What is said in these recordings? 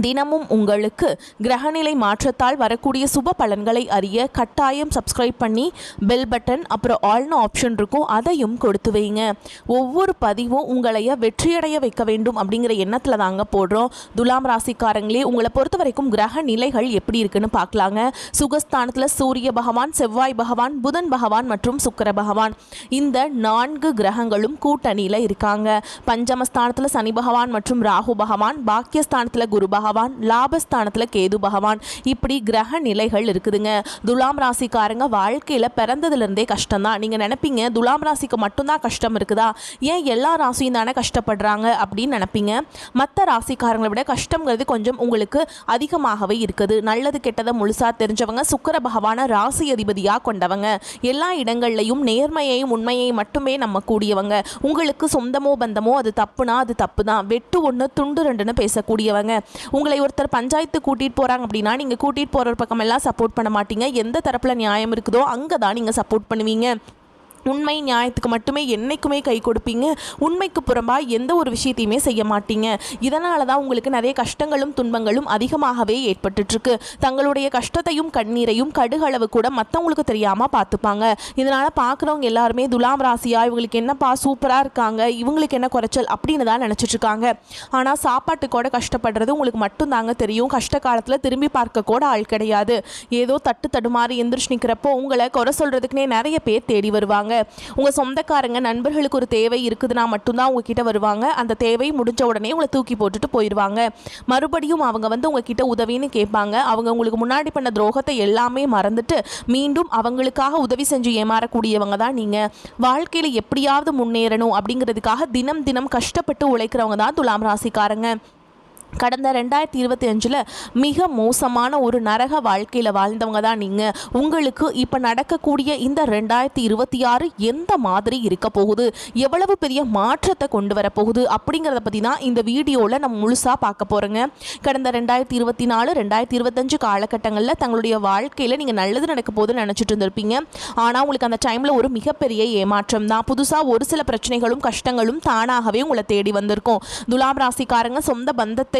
தினமும் உங்களுக்கு கிரகநிலை மாற்றத்தால் வரக்கூடிய சுப பலன்களை அறிய கட்டாயம் சப்ஸ்கிரைப் பண்ணி பெல் பட்டன் அப்புறம் ஆல்னு ஆப்ஷன் இருக்கும் அதையும் கொடுத்து வைங்க. ஒவ்வொரு பதிவும் உங்களைய வெற்றியடைய வைக்க வேண்டும் அப்படிங்கிற எண்ணத்தில் தாங்க போடுறோம். துலாம் ராசிக்காரங்களே உங்களை பொறுத்த வரைக்கும் கிரக நிலைகள் எப்படி இருக்குன்னு பார்க்கலாங்க. சுகஸ்தானத்தில் சூரிய பகவான் செவ்வாய் பகவான் புதன் பகவான் மற்றும் சுக்கர பகவான். இந்த நான்கு கிரகங்களும் கூட்டணியில் இருக்காங்க. பஞ்சமஸ்தானத்தில் சனி பகவான் மற்றும் ராகு பகவான் பாக்கியஸ்தானத்தில் குரு பகவான் பகவான் லாபஸ்தானத்தில் கேது பகவான். இப்படி கிரக நிலைகள் இருக்குதுங்க. துலாம் ராசிக்காரங்க வாழ்க்கையில் பிறந்ததுலேருந்தே கஷ்டம் தான் நீங்கள் நினைப்பீங்க துலாம் ராசிக்கு மட்டும்தான் கஷ்டம் இருக்குதா? ஏன் எல்லா ராசியும் தானே கஷ்டப்படுறாங்க அப்படின்னு நினைப்பீங்க? மற்ற ராசிக்காரங்களை விட கஷ்டங்கிறது கொஞ்சம் உங்களுக்கு அதிகமாகவே இருக்குது. நல்லது கெட்டதை முழுசாக தெரிஞ்சவங்க சுக்கர பகவான ராசி அதிபதியாக கொண்டவங்க. எல்லா இடங்கள்லையும் நேர்மையையும் உண்மையையும் மட்டுமே நம்ம கூடியவங்க உங்களுக்கு சொந்தமோ பந்தமோ அது தப்புனா அது தப்பு தான் வெட்டு ஒன்று துண்டு ரெண்டுன்னு பேசக்கூடியவங்க. உங்களை ஒருத்தர் பஞ்சாயத்து கூட்டிகிட்டு போகிறாங்க அப்படின்னா நீங்கள் கூட்டிகிட்டு போகிற பக்கமெல்லாம் சப்போர்ட் பண்ண மாட்டீங்க. எந்த தரப்பில் நியாயம் இருக்குதோ அங்கே தான் நீங்கள் சப்போர்ட் பண்ணுவீங்க. உண்மை நியாயத்துக்கு மட்டுமே என்னைக்குமே கை கொடுப்பீங்க. உண்மைக்கு புறம்பாக எந்த ஒரு விஷயத்தையுமே செய்ய மாட்டீங்க. இதனால தான் உங்களுக்கு நிறைய கஷ்டங்களும் துன்பங்களும் அதிகமாகவே ஏற்பட்டுட்ருக்கு. தங்களுடைய கஷ்டத்தையும் கண்ணீரையும் கடுகளவு கூட மற்றவங்களுக்கு தெரியாமல் பார்த்துப்பாங்க இதனால் பார்க்குறவங்க எல்லாருமே துலாம் ராசியா இவங்களுக்கு என்னப்பா சூப்பராக இருக்காங்க இவங்களுக்கு என்ன குறைச்சல் அப்படின்னு தான் நினச்சிட்ருக்காங்க. ஆனால் ஆனால் சாப்பாட்டுக்கூட கஷ்டப்படுறது உங்களுக்கு மட்டும்தாங்க தெரியும். கஷ்ட காலத்தில் திரும்பி பார்க்க கூட ஆள் கிடையாது. ஏதோ தட்டு தடுமாறி எந்திரிச்சு நிற்கிறப்போ உங்களை குறை சொல்கிறதுக்குனே நிறைய பேர் தேடி வருவாங்க. உங்கள் சொந்தக்காரங்க நண்பர்களுக்கு ஒரு தேவை இருக்குதுன்னா மட்டும்தான் உங்ககிட்ட வருவாங்க. அந்த தேவை முடிஞ்ச உடனே உங்களை தூக்கி போட்டுட்டு போயிடுவாங்க மறுபடியும் அவங்க வந்து உங்ககிட்ட உதவின்னு கேட்பாங்க. அவங்க உங்களுக்கு முன்னாடி பண்ண துரோகத்தை எல்லாமே மறந்துட்டு மீண்டும் அவங்களுக்காக உதவி செஞ்சு ஏமாறக்கூடியவங்க தான் நீங்கள் வாழ்க்கையில் எப்படியாவது முன்னேறணும் அப்படிங்கிறதுக்காக தினம் தினம் கஷ்டப்பட்டு உழைக்கிறவங்க தான் துலாம் ராசிக்காரங்க. கடந்த ரெண்டாயிரத்தி இருபத்தி அஞ்சில் மிக மோசமான ஒரு நரக வாழ்க்கையில் வாழ்ந்தவங்க தான் நீங்கள் உங்களுக்கு இப்போ நடக்கக்கூடிய இந்த ரெண்டாயிரத்தி இருபத்தி ஆறு எந்த மாதிரி இருக்க போகுது? எவ்வளவு பெரிய மாற்றத்தை கொண்டு வர போகுது? அப்படிங்கிறத பற்றி தான் இந்த வீடியோவில் நம்ம முழுசாக பார்க்க போகிறோங்க கடந்த ரெண்டாயிரத்தி இருபத்தி நாலு ரெண்டாயிரத்தி இருபத்தஞ்சு காலகட்டங்களில் தங்களுடைய வாழ்க்கையில் நீங்கள் நல்லது நடக்க போகுதுன்னு நினச்சிட்டு இருந்திருப்பீங்க. ஆனால் உங்களுக்கு அந்த டைமில் ஒரு மிகப்பெரிய ஏமாற்றம் தான். புதுசாக ஒரு சில பிரச்சனைகளும் கஷ்டங்களும் தானாகவே உங்களை தேடி வந்திருக்கும். துலாம் ராசிக்காரங்க சொந்த பந்தத்தை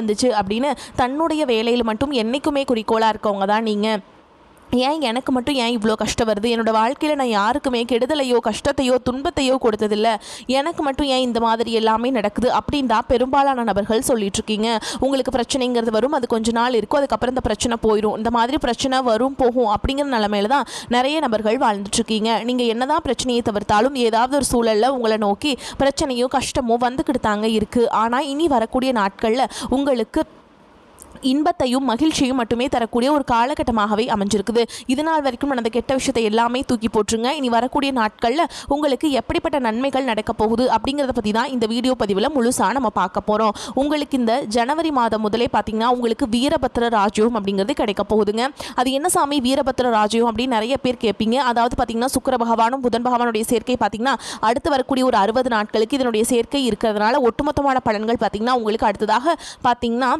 வந்துச்சு அப்படின்னு தன்னுடைய வேலையில் மட்டும் என்றைக்குமே குறிக்கோளாக இருக்கவங்க தான் நீங்கள் ஏன் எனக்கு மட்டும் ஏன் இவ்வளோ கஷ்டம் வருது? என்னோடய வாழ்க்கையில் நான் யாருக்குமே கெடுதலையோ கஷ்டத்தையோ துன்பத்தையோ கொடுத்ததில்ல. எனக்கு மட்டும் ஏன் இந்த மாதிரி எல்லாமே நடக்குது? அப்படின்னு தான் பெரும்பாலான நபர்கள் சொல்லிகிட்ருக்கீங்க உங்களுக்கு பிரச்சனைங்கிறது வரும் அது கொஞ்ச நாள் இருக்கும் அதுக்கப்புறம் இந்த பிரச்சனை போயிடும் இந்த மாதிரி பிரச்சனை வரும் போகும் அப்படிங்கிற நிலமையில தான் நிறைய நபர்கள் வாழ்ந்துட்டுருக்கீங்க. நீங்கள் நீங்கள் என்னதான் பிரச்சனையை தவிர்த்தாலும் ஏதாவது ஒரு சூழலில் உங்களை நோக்கி பிரச்சனையோ கஷ்டமோ வந்துக்கிட்டு தாங்க இருக்குது ஆனால் இனி வரக்கூடிய நாட்களில் உங்களுக்கு இன்பத்தையும் மகிழ்ச்சியும் மட்டுமே தரக்கூடிய ஒரு காலகட்டமாகவே அமைஞ்சிருக்குது. இது நாள் வரைக்கும் நடந்த கெட்ட விஷயத்தை எல்லாமே தூக்கி போட்டுருங்க. இனி வரக்கூடிய நாட்களில் உங்களுக்கு எப்படிப்பட்ட நன்மைகள் நடக்கப் போகுது அப்படிங்கிறத பற்றி தான் இந்த வீடியோ பதிவில் முழுசாக நம்ம பார்க்க போகிறோம் உங்களுக்கு இந்த ஜனவரி மாதம் முதலே பார்த்தீங்கன்னா உங்களுக்கு வீரபத்ர ராஜ்யம் அப்படிங்கிறது கிடைக்க போகுதுங்க. அது என்ன சாமி? வீரபத்ர ராஜ்யம் அப்படின்னு நிறைய பேர் கேட்பீங்க. அதாவது பார்த்தீங்கன்னா சுக்கர பகவானும் புதன் பகவானுடைய சேர்க்கை பார்த்தீங்கன்னா அடுத்து வரக்கூடிய ஒரு அறுபது நாட்களுக்கு இதனுடைய சேர்க்கை இருக்கிறதுனால ஒட்டுமொத்தமான பலன்கள் பார்த்தீங்கன்னா உங்களுக்கு அடுத்ததாக பார்த்தீங்கன்னா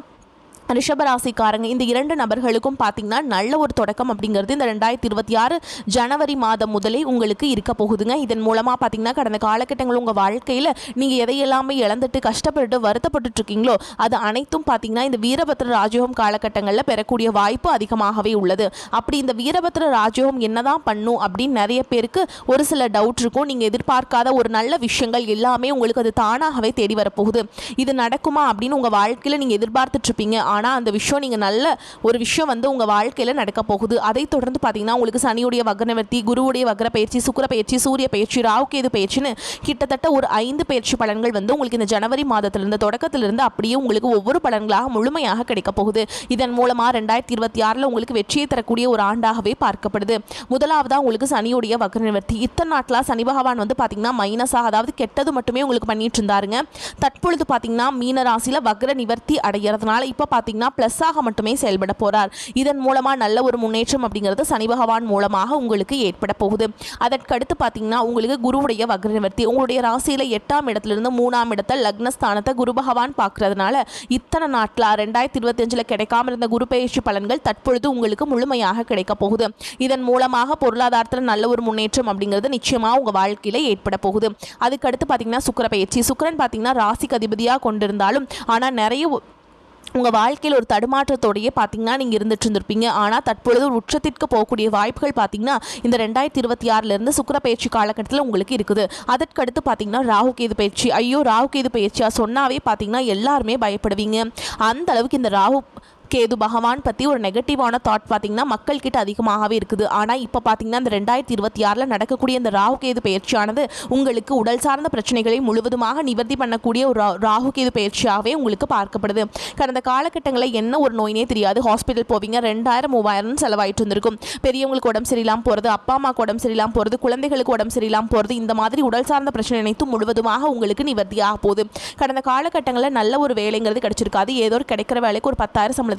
ரிஷபராசிக்காரங்க இந்த இரண்டு நபர்களுக்கும் பார்த்தீங்கன்னா நல்ல ஒரு தொடக்கம் அப்படிங்கிறது இந்த ரெண்டாயிரத்தி இருபத்தி ஆறு ஜனவரி மாதம் முதலே உங்களுக்கு இருக்க போகுதுங்க. இதன் மூலமாக பார்த்தீங்கன்னா கடந்த காலகட்டங்கள் உங்கள் வாழ்க்கையில் நீங்கள் எதையெல்லாமே இழந்துட்டு கஷ்டப்பட்டு வருத்தப்பட்டுட்டு இருக்கீங்களோ அது அனைத்தும் பார்த்தீங்கன்னா இந்த வீரபத்ர ராஜயோகம் காலகட்டங்களில் பெறக்கூடிய வாய்ப்பு அதிகமாகவே உள்ளது. அப்படி இந்த வீரபத்ர ராஜயோகம் என்னதான் பண்ணும் அப்படின்னு நிறைய பேருக்கு ஒரு சில டவுட் இருக்கும். நீங்கள் எதிர்பார்க்காத ஒரு நல்ல விஷயங்கள் எல்லாமே உங்களுக்கு அது தானாகவே தேடி வரப்போகுது. இது நடக்குமா அப்படின்னு உங்கள் வாழ்க்கையில் நீங்கள் எதிர்பார்த்துட்ருப்பீங்க. ஆனால் ஆனால் அந்த விஷயம் நீங்கள் நல்ல ஒரு விஷயம் வந்து உங்கள் வாழ்க்கையில் நடக்க போகுது. அதை தொடர்ந்து பார்த்தீங்கன்னா உங்களுக்கு சனியுடைய வக்ரநிவர்த்தி குருவுடைய வக்ர பயிற்சி சுக்கர பயிற்சி சூரிய பயிற்சி ராவுகேது பயிற்சின்னு கிட்டத்தட்ட ஒரு ஐந்து பயிற்சி பலன்கள் வந்து உங்களுக்கு இந்த ஜனவரி மாதத்திலிருந்து தொடக்கத்திலிருந்து அப்படியே உங்களுக்கு ஒவ்வொரு பலன்களாக முழுமையாக கிடைக்க போகுது. இதன் மூலமாக ரெண்டாயிரத்தி இருபத்தி ஆறில் உங்களுக்கு வெற்றியை தரக்கூடிய ஒரு ஆண்டாகவே பார்க்கப்படுது. முதலாவதாக உங்களுக்கு சனியுடைய வக்ர நிவர்த்தி இத்தனை நாட்களாக சனி பகவான் வந்து பார்த்தீங்கன்னா மைனஸாக அதாவது கெட்டது மட்டுமே உங்களுக்கு பண்ணிட்டு இருந்தாருங்க. தற்பொழுது பார்த்தீங்கன்னா மீன ராசியில் வக்ர நிவர்த்தி அடைகிறதுனால இப்போ பார்த்தீங்கன்னா ப்ளஸ்ஸாக மட்டுமே செயல்பட போகிறார் இதன் மூலமாக நல்ல ஒரு முன்னேற்றம் அப்படிங்கிறது சனி பகவான் மூலமாக உங்களுக்கு ஏற்பட போகுது. அதற்கடுத்து பார்த்தீங்கன்னா உங்களுக்கு குருவுடைய வக்ர நிவர்த்தி உங்களுடைய ராசியில் எட்டாம் இடத்துலேருந்து மூணாம் இடத்தை லக்னஸ்தானத்தை குரு பகவான் பார்க்கறதுனால இத்தனை நாட்டில் ரெண்டாயிரத்தி இருபத்தஞ்சில் கிடைக்காம இருந்த குரு பயிற்சி பலன்கள் தற்பொழுது உங்களுக்கு முழுமையாக கிடைக்க போகுது. இதன் மூலமாக பொருளாதாரத்தில் நல்ல ஒரு முன்னேற்றம் அப்படிங்கிறது நிச்சயமாக உங்கள் வாழ்க்கையில் ஏற்பட போகுது. அதுக்கடுத்து பார்த்தீங்கன்னா சுக்கர பயிற்சி சுக்கரன் பார்த்தீங்கன்னா ராசிக்கு அதிபதியாக கொண்டிருந்தாலும் ஆனால் நிறைய உங்கள் வாழ்க்கையில் ஒரு தடுமாற்றத்தோடையே பார்த்தீங்கன்னா நீங்கள் இருந்துட்டு இருந்திருப்பீங்க. ஆனால் தற்பொழுது ஒரு உச்சத்திற்கு போகக்கூடிய வாய்ப்புகள் பார்த்தீங்கன்னா இந்த ரெண்டாயிரத்தி இருபத்தி ஆறிலிருந்து சுக்கிர பயிற்சி காலகட்டத்தில் உங்களுக்கு இருக்குது. அதற்கடுத்து பார்த்தீங்கன்னா ராகு கேது பயிற்சி. ஐயோ ராகு கேது பயிற்சியாக சொன்னாவே பார்த்தீங்கன்னா எல்லாருமே பயப்படுவீங்க. அந்த அளவுக்கு இந்த ராகு கேது பகவான் பற்றி ஒரு நெகட்டிவான தாட் பார்த்தீங்கன்னா மக்கள்கிட்ட அதிகமாகவே இருக்குது. ஆனால் இப்போ பார்த்தீங்கன்னா இந்த ரெண்டாயிரத்தி இருபத்தி ஆறில் நடக்கக்கூடிய இந்த ராகு கேது பயிற்சியானது உங்களுக்கு உடல் சார்ந்த பிரச்சனைகளை முழுவதுமாக நிவர்த்தி பண்ணக்கூடிய ஒரு ரா- ராகு கேது பயிற்சியாகவே உங்களுக்கு பார்க்கப்படுது. கடந்த காலகட்டங்களில் என்ன ஒரு நோயினே தெரியாது. ஹாஸ்பிட்டல் போவீங்க ரெண்டாயிரம் மூவாயிரம் செலவாயிட்டு இருந்திருக்கும். பெரியவங்களுக்கு உடம்பு சரியில்லாமல் போகிறது அப்பா அம்மாவுக்கு உடம்பு சரியில்லாமல் போகிறது குழந்தைகளுக்கு உடம்பு சரியில்லாமல் போகிறது இந்த மாதிரி உடல் சார்ந்த பிரச்சனை அனைத்தும் முழுவதுமாக உங்களுக்கு நிவர்த்தியாக போகுது. கடந்த காலகட்டங்களில் நல்ல ஒரு வேலைங்கிறது கிடைச்சிருக்காது. ஏதோ ஒரு கிடைக்கிற வேலைக்கு ஒரு பத்தாயிரம் சம்பளத்துக்கோ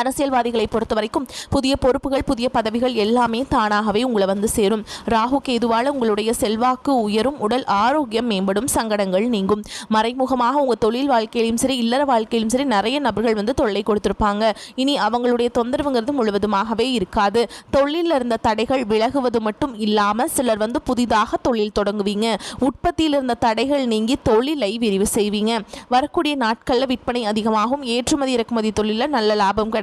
அரசியல்வாதிகளை பொறுத்த வரைக்கும் புதிய பொறுப்புகள் புதிய பதவிகள் எல்லாமே தானாகவே உங்களை வந்து சேரும். ராகு கேதுவால் உங்களுடைய செல்வாக்கு உயரும் உடல் ஆரோக்கியம் மேம்படும் சங்கடங்கள் நீங்கும். மறைமுகமாக உங்கள் தொழில் வாழ்க்கையிலும் சரி இல்லற வாழ்க்கையிலும் சரி நிறைய நபர்கள் வந்து தொல்லை கொடுத்துருப்பாங்க. இனி அவங்களுடைய தொந்தரவுங்கிறது முழுவதுமாகவே இருக்காது. தொழிலில் இருந்த தடைகள் விலகுவது மட்டும் இல்லாமல் சிலர் வந்து புதிதாக தொழில் தொடங்குவீங்க. உற்பத்தியில் இருந்த தடைகள் நீங்கி தொழிலை விரிவு செய்வீங்க. வரக்கூடிய நாட்களில் விற்பனை அதிகமாகும். ஏற்றுமதி இறக்குமதி தொழிலில் நல்ல லாபம் கிடைக்கும்.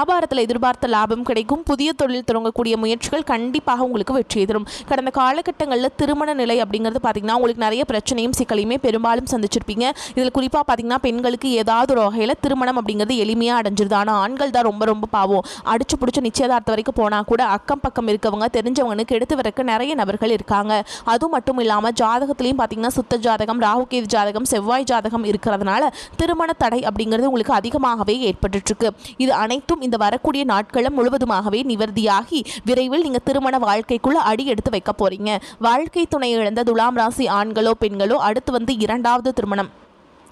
வியாபாரத்தில் எதிர்பார்த்த லாபம் கிடைக்கும். புதிய தொழில் தொடங்கக்கூடிய முயற்சிகள் கண்டிப்பாக உங்களுக்கு வெற்றியை தரும். கடந்த காலகட்டங்களில் திருமண நிலை அப்படிங்கிறது பார்த்தீங்கன்னா உங்களுக்கு நிறைய பிரச்சனையும் சிக்கலையுமே பெரும்பாலும் சந்திச்சிருப்பீங்க. இதில் குறிப்பாக பார்த்தீங்கன்னா பெண்களுக்கு ஏதாவது ஒரு வகையில் திருமணம் அப்படிங்கிறது எளிமையாக அடைஞ்சிருது. ஆனால் ஆண்கள் தான் ரொம்ப ரொம்ப பாவம். அடிச்சு பிடிச்ச நிச்சயதார்த்தம் வரைக்கும் போனால் கூட அக்கம் பக்கம் இருக்கவங்க தெரிஞ்சவங்களுக்கு எடுத்து வரக்கு நிறைய நபர்கள் இருக்காங்க. அது மட்டும் இல்லாமல் ஜாதகத்துலேயும் பார்த்தீங்கன்னா சுத்த ஜாதகம் ராகுகேது ஜாதகம் செவ்வாய் ஜாதகம் இருக்கிறதுனால திருமண தடை அப்படிங்கிறது உங்களுக்கு அதிகமாகவே ஏற்பட்டுருக்கு இது அனைத்தும் இந்த வரக்கூடிய நாட்களும் முழுவதுமாகவே நிவர்த்தியாகி விரைவில் நீங்கள் திருமண வாழ்க்கைக்குள்ள அடி எடுத்து வைக்க போறீங்க. வாழ்க்கை துணை இழந்த துலாம் ராசி ஆண்களோ பெண்களோ அடுத்து வந்து இரண்டாவது திருமணம்.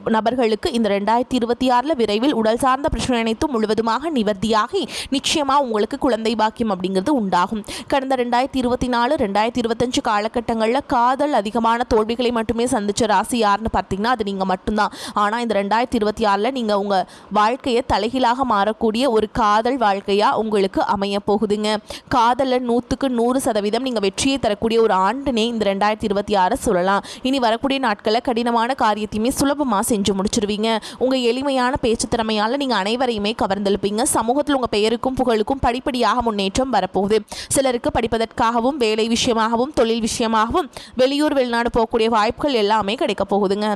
நபர்களுக்கு இந்த ரெண்டாயிரத்தி இருபத்தி ஆறில் விரைவில் உடல் சார்ந்த பிரச்சனை அனைத்தும் முழுவதுமாக நிவர்த்தியாகி நிச்சயமாக உங்களுக்கு குழந்தை பாக்கியம் அப்படிங்கிறது உண்டாகும். கடந்த ரெண்டாயிரத்தி இருபத்தி நாலு ரெண்டாயிரத்தி இருபத்தஞ்சு காலகட்டங்களில் காதல் அதிகமான தோல்விகளை மட்டுமே சந்திச்ச ராசி யாருன்னு பார்த்தீங்கன்னா அது நீங்கள் மட்டும்தான். ஆனால் இந்த ரெண்டாயிரத்தி இருபத்தி ஆறில் நீங்கள் உங்கள் வாழ்க்கையை தலைகீழாக மாறக்கூடிய ஒரு காதல் வாழ்க்கையாக உங்களுக்கு அமைய போகுதுங்க. காதலில் நூற்றுக்கு நூறு சதவீதம் நீங்கள் வெற்றியை தரக்கூடிய ஒரு ஆண்டுனே இந்த ரெண்டாயிரத்தி இருபத்தி ஆறை சொல்லலாம். இனி வரக்கூடிய நாட்களில் கடினமான காரியத்தையுமே சுலபமாக செஞ்சு முடிச்சிருவீங்க. உங்கள் எளிமையான பேச்சு திறமையால் நீங்கள் அனைவரையுமே கவர்ந்தெழுப்பீங்க. சமூகத்தில் உங்கள் பெயருக்கும் புகழுக்கும் படிப்படியாக முன்னேற்றம் வரப்போகுது. சிலருக்கு படிப்பதற்காகவும் வேலை விஷயமாகவும் தொழில் விஷயமாகவும் வெளியூர் வெளிநாடு போகக்கூடிய வாய்ப்புகள் எல்லாமே கிடைக்க போகுதுங்க.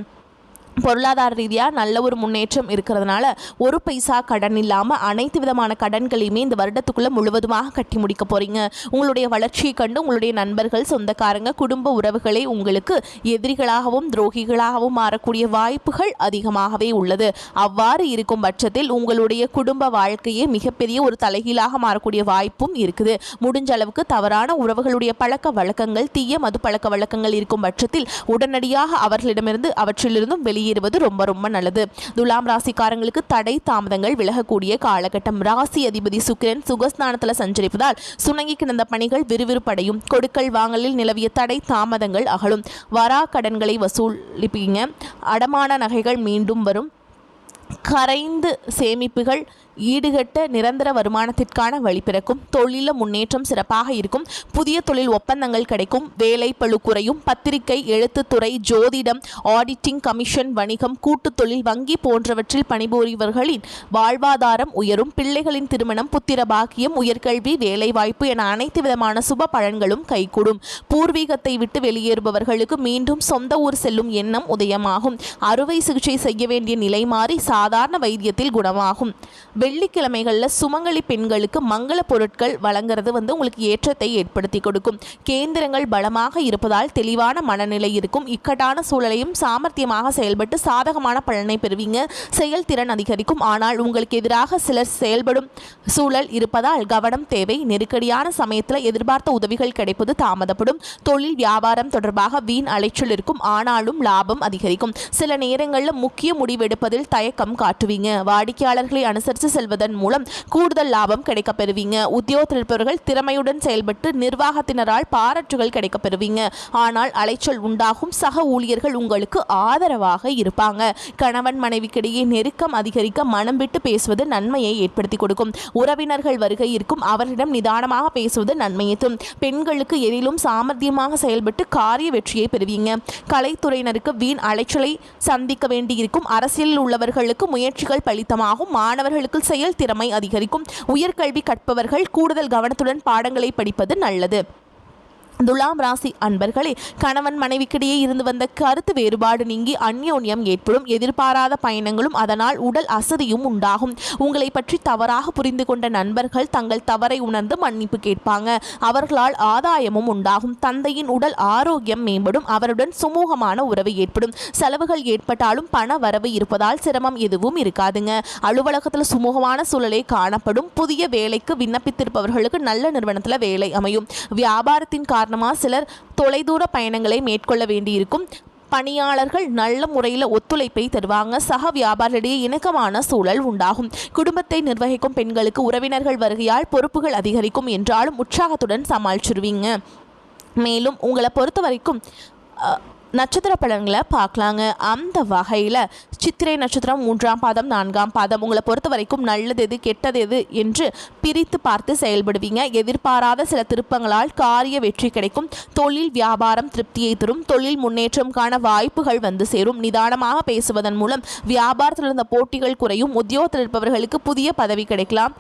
பொருளாதார ரீதியாக நல்ல ஒரு முன்னேற்றம் இருக்கிறதுனால ஒரு பைசா கடன் இல்லாமல் அனைத்து விதமான கடன்களையுமே இந்த வருடத்துக்குள்ளே முழுவதுமாக கட்டி முடிக்க போகிறீங்க உங்களுடைய வளர்ச்சியை கண்டு உங்களுடைய நண்பர்கள் சொந்தக்காரங்க குடும்ப உறவுகளை உங்களுக்கு எதிரிகளாகவும் துரோகிகளாகவும் மாறக்கூடிய வாய்ப்புகள் அதிகமாகவே உள்ளது. அவ்வாறு இருக்கும் பட்சத்தில் உங்களுடைய குடும்ப வாழ்க்கையே மிகப்பெரிய ஒரு தலைகீழாக மாறக்கூடிய வாய்ப்பும் இருக்குது. முடிஞ்ச அளவுக்கு தவறான உறவுகளுடைய பழக்க வழக்கங்கள் தீய மது பழக்க வழக்கங்கள் இருக்கும் பட்சத்தில் உடனடியாக அவர்களிடமிருந்து அவற்றிலிருந்தும் வெளியேறுவது ரொம்ப ரொம்ப நல்லது. துலாம் ராசிக்காரங்களுக்கு தடை தாமதங்கள் விலகக்கூடிய காலகட்டம். ராசி அதிபதி சுக்கிரன் சுகஸ்தானத்தில் சஞ்சரிப்பதால் சுணங்கி கிடந்த பணிகள் விறுவிறுப்படையும். கொடுக்கல் வாங்கலில் நிலவிய தடை தாமதங்கள் அகலும். வரா கடன்களை வசூலிப்பீங்க. அடமான நகைகள் மீண்டும் வரும். கரைந்து சேமிப்புகள் ஈடுகட்ட நிரந்தர வருமானத்திற்கான வழிபிறக்கும் தொழில முன்னேற்றம் சிறப்பாக இருக்கும். புதிய தொழில் ஒப்பந்தங்கள் கிடைக்கும். வேலை பழு குறையும். பத்திரிகை எழுத்துத்துறை ஜோதிடம் ஆடிட்டிங் கமிஷன் வணிகம் கூட்டுத் தொழில் வங்கி போன்றவற்றில் பணிபுரிவர்களின் வாழ்வாதாரம் உயரும். பிள்ளைகளின் திருமணம் புத்திர பாக்கியம் உயர்கல்வி வேலைவாய்ப்பு என அனைத்து விதமான சுப பலன்களும் கைகூடும். பூர்வீகத்தை விட்டு வெளியேறுபவர்களுக்கு மீண்டும் சொந்த ஊர் செல்லும் எண்ணம் உதயமாகும். அறுவை சிகிச்சை செய்ய வேண்டிய நிலை மாறி சாதாரண வைத்தியத்தில் குணமாகும். வெள்ளிக்கிழமைகளில் சுமங்கலி பெண்களுக்கு மங்கள பொருட்கள் வழங்குறது வந்து உங்களுக்கு ஏற்றத்தை ஏற்படுத்தி கொடுக்கும். கேந்திரங்கள் பலமாக இருப்பதால் தெளிவான மனநிலை இருக்கும். இக்கட்டான சூழலையும் சாமர்த்தியமாக செயல்பட்டு சாதகமான பலனை பெறுவீங்க. செயல்திறன் அதிகரிக்கும். ஆனால் உங்களுக்கு எதிராக சிலர் செயல்படும் சூழல் இருப்பதால் கவனம் தேவை. நெருக்கடியான சமயத்தில் எதிர்பார்த்த உதவிகள் கிடைப்பது தாமதப்படும். தொழில் வியாபாரம் தொடர்பாக வீண் அலைச்சல் இருக்கும். ஆனாலும் லாபம் அதிகரிக்கும். சில நேரங்களில் முக்கிய முடிவெடுப்பதில் தயக்கம் காட்டுவீங்க. வாடிக்கையாளர்களை அனுசரித்து செல்வதன் மூலம் கூடுதல் லாபம் கிடைக்கப் பெறுவீங்க உத்தியோகத்தில் இருப்பவர்கள் திறமையுடன் செயல்பட்டு நிர்வாகத்தினரால் பாராட்டுகள் கிடைக்கப் பெறுவீங்க ஆனால் அலைச்சல் உண்டாகும் சக ஊழியர்கள் உங்களுக்கு ஆதரவாக இருப்பாங்க. கணவன் மனைவிக்கிடையே நெருக்கம் அதிகரிக்க மனம் விட்டு பேசுவது நன்மையை ஏற்படுத்தி கொடுக்கும். உறவினர்கள் வருகை இருக்கும் அவர்களிடம் நிதானமாக பேசுவது நன்மையை தரும். பெண்களுக்கு எதிலும் சாமர்த்தியமாக செயல்பட்டு காரிய வெற்றியை பெறுவீங்க. கலைத்துறையினருக்கு வீண் அலைச்சலை சந்திக்க வேண்டியிருக்கும். அரசியலில் உள்ளவர்களுக்கு முயற்சிகள் பலித்தமாகும். மாணவர்களுக்கு செயல் திறமை அதிகரிக்கும். உயர்கல்வி கற்பவர்கள் கூடுதல் கவனத்துடன் பாடங்களை படிப்பது நல்லது. துலாம் ராசி அன்பர்களே கணவன் மனைவிக்கிடையே இருந்து வந்த கருத்து வேறுபாடு நீங்கி அந்யோன்யம் ஏற்படும். எதிர்பாராத பயணங்களும் அதனால் உடல் அசதியும் உண்டாகும். உங்களை பற்றி தவறாக புரிந்து கொண்ட நண்பர்கள் தங்கள் தவறை உணர்ந்து மன்னிப்பு கேட்பாங்க. அவர்களால் ஆதாயமும் உண்டாகும். தந்தையின் உடல் ஆரோக்கியம் மேம்படும். அவருடன் சுமூகமான உறவு ஏற்படும். செலவுகள் ஏற்பட்டாலும் பண வரவு இருப்பதால் சிரமம் எதுவும் இருக்காதுங்க. அலுவலகத்தில் சுமூகமான சூழலே காணப்படும். புதிய வேலைக்கு விண்ணப்பித்திருப்பவர்களுக்கு நல்ல நிறுவனத்தில் வேலை அமையும். வியாபாரத்தின் காரணமாக சிலர் தொலைதூர பயணங்களை மேற்கொள்ள வேண்டியிருக்கும். பணியாளர்கள் நல்ல முறையில் ஒத்துழைப்பை தருவாங்க. சக வியாபாரிடையே இணக்கமான சூழல் உண்டாகும். குடும்பத்தை நிர்வகிக்கும் பெண்களுக்கு உறவினர்கள் வருகையால் பொறுப்புகள் அதிகரிக்கும் என்றாலும் உற்சாகத்துடன் சமாளிச்சிருவீங்க. மேலும் உங்களை பொறுத்த வரைக்கும் நட்சத்திர பலன்களை பார்க்கலாங்க. அந்த வகையில் சித்திரை நட்சத்திரம் மூன்றாம் பாதம் நான்காம் பாதம் உங்களை பொறுத்த வரைக்கும் நல்லது எது கெட்டது எது என்று பிரித்து பார்த்து செயல்படுவீங்க. எதிர்பாராத சில திருப்பங்களால் காரிய வெற்றி கிடைக்கும். தொழில் வியாபாரம் திருப்தியை தரும். தொழில் முன்னேற்றம் காண வாய்ப்புகள் வந்து சேரும். நிதானமாக பேசுவதன் மூலம் வியாபாரத்தில் இருந்த போட்டிகள் குறையும். உத்தியோகத்தில் இருப்பவர்களுக்கு புதிய பதவி கிடைக்கலாம்.